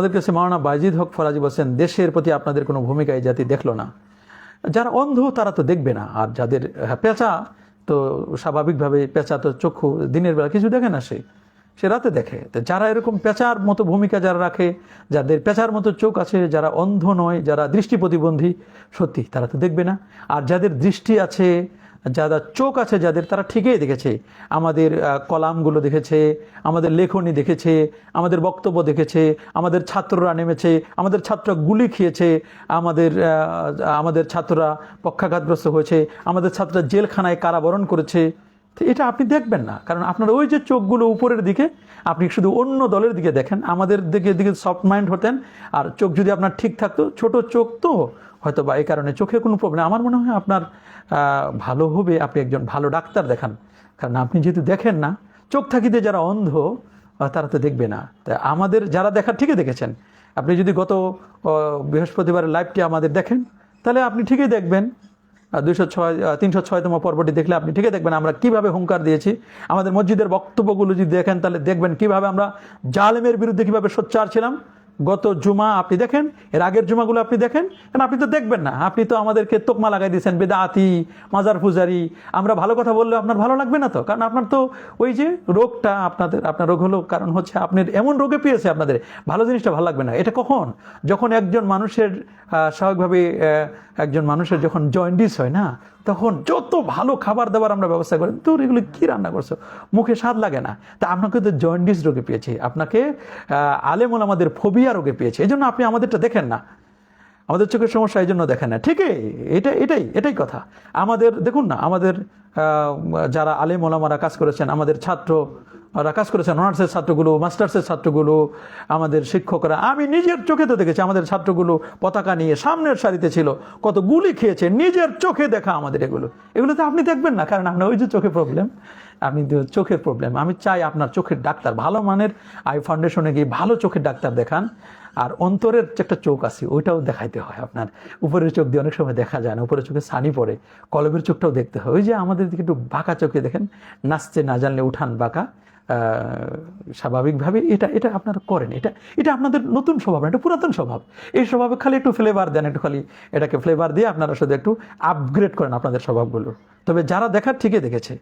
আমাদের কাছে মাওলানা বাজিদ হক ফরাজি বলছেন দেশের প্রতি আপনাদের কোনো ভূমিকা এই জাতি দেখল না। যারা অন্ধ তারা তো দেখবে না। আর যাদের হ্যাঁ, পেঁচা তো স্বাভাবিকভাবে পেঁচা তো চক্ষু দিনের বেলা কিছু দেখে না সে। সে রাতে দেখে। তো যারা এরকম পেঁচার মতো ভূমিকা যারা রাখে যাদের পেঁচার মতো চোখ আছে যারা অন্ধ নয় যারা দৃষ্টি প্রতিবন্ধী সত্যি তারা তো দেখবে না। আর যাদের দৃষ্টি আছে যারা চোখ আছে যাদের, তারা ঠিকই দেখেছে। আমাদের কলামগুলো দেখেছে, আমাদের লেখনী দেখেছে, আমাদের বক্তব্য দেখেছে, আমাদের ছাত্ররা নেমেছে, আমাদের ছাত্ররা গুলি খেয়েছে, আমাদের আমাদের ছাত্ররা পক্ষাঘাতগ্রস্ত হয়েছে, আমাদের ছাত্ররা জেলখানায় কারাবরণ করেছে। এটা আপনি দেখবেন না, কারণ আপনার ওই যে চোখগুলো উপরের দিকে, আপনি শুধু অন্য দলের দিকে দেখেন, আমাদের দিকে দিকে সফট মাইন্ড হতেন, আর চোখ যদি আপনার ঠিক থাকতো, ছোট চোখ তো হয়তো বা এই কারণে চোখে কোনো প্রবলেম আমার মনে হয় আপনার ভালো হবে আপনি একজন ভালো ডাক্তার দেখান। কারণ আপনি যেহেতু দেখেন না, চোখ থাকিতে যারা অন্ধ তারা তো দেখবে না। তা আমাদের যারা দেখার ঠিকই দেখেছেন। আপনি যদি গত বৃহস্পতিবারের লাইভটি আমাদের দেখেন, তাহলে আপনি ঠিকই দেখবেন। দুইশো ছয় তিনশো ছয়তম পর্বটি দেখলে আপনি ঠিকই দেখবেন আমরা কীভাবে হুঙ্কার দিয়েছি। আমাদের মসজিদের বক্তব্যগুলো যদি দেখেন, তাহলে দেখবেন কীভাবে আমরা জালেমের বিরুদ্ধে কীভাবে সোচ্চার ছিলাম। গত জুমা আপনি দেখেন, এর আগের জুমাগুলো আপনি দেখেন কারণ আপনি তো দেখবেন না। আপনি তো আমাদেরকে তোকমা লাগাই দিয়েছেন বেদাতি মাজার পূজারি। আমরা ভালো কথা বললে আপনার ভালো লাগবে না তো? কারণ আপনার তো ওই যে রোগটা আপনাদের, আপনার রোগ হলো কারণ হচ্ছে আপনার এমন রোগে পেয়েছে আপনাদের, ভালো জিনিসটা ভালো লাগবে না। এটা কখন? যখন একজন মানুষের স্বাভাবিকভাবে একজন মানুষের যখন জয়েন্ডিস হয় না, তখন যত ভালো খাবার দাবার আমরা ব্যবস্থা করি, তোর এগুলো কি রান্না করছ? মুখে স্বাদ লাগে না। তা আপনাকে তো জয়েন্ডিস রোগে পেয়েছে। আপনাকে আলেমুল আমাদের ফোবিয়া রোগে পেয়েছে এই জন্য আপনি আমাদেরটা দেখেন না। আমাদের চোখের সমস্যা এই জন্য দেখেন না। ঠিকই, এটা, এটাই এটাই কথা। আমাদের, দেখুন না, আমাদের যারা আলেম ওলামারা কাজ করেছেন, আমাদের ছাত্র কাজ করেছেন অনার্সের ছাত্রগুলো, মাস্টার্সের ছাত্রগুলো, আমাদের শিক্ষকরা। আমি নিজের চোখে তো দেখেছি, আমাদের ছাত্রগুলো পতাকা নিয়ে সামনের সারিতে ছিল, কত গুলি খেয়েছে, নিজের চোখে দেখা আমাদের এগুলো। এগুলো তো আপনি দেখবেন না, কারণ আপনার ওই যে চোখে প্রবলেম আপনি চোখের প্রবলেম আমি চাই আপনার চোখের ডাক্তার ভালো মানের আই ফাউন্ডেশনে গিয়ে ভালো চোখের ডাক্তার দেখান। আর অন্তরের একটা চোখ আছে, ওইটাও দেখাইতে হয় আপনার। উপরের চোখ দিয়ে অনেক সময় দেখা যায় না, উপরের চোখে সানি পড়ে, কলবের চোখটাও দেখতে হয়। ওই যে আমাদের দিকে একটু বাঁকা চোখে দেখেন, নাচতে না জানলে উঠান বাঁকা। স্বাভাবিকভাবে এটা এটা আপনারা করেন। এটা এটা আপনাদের নতুন স্বভাব এটা পুরাতন স্বভাব। এই স্বভাবে খালি একটু ফ্লেভার দেন, একটু খালি এটাকে ফ্লেভার দিয়ে আপনারা শুধু একটু আপগ্রেড করেন আপনাদের স্বভাবগুলো। তবে যারা দেখার ঠিকই দেখেছে।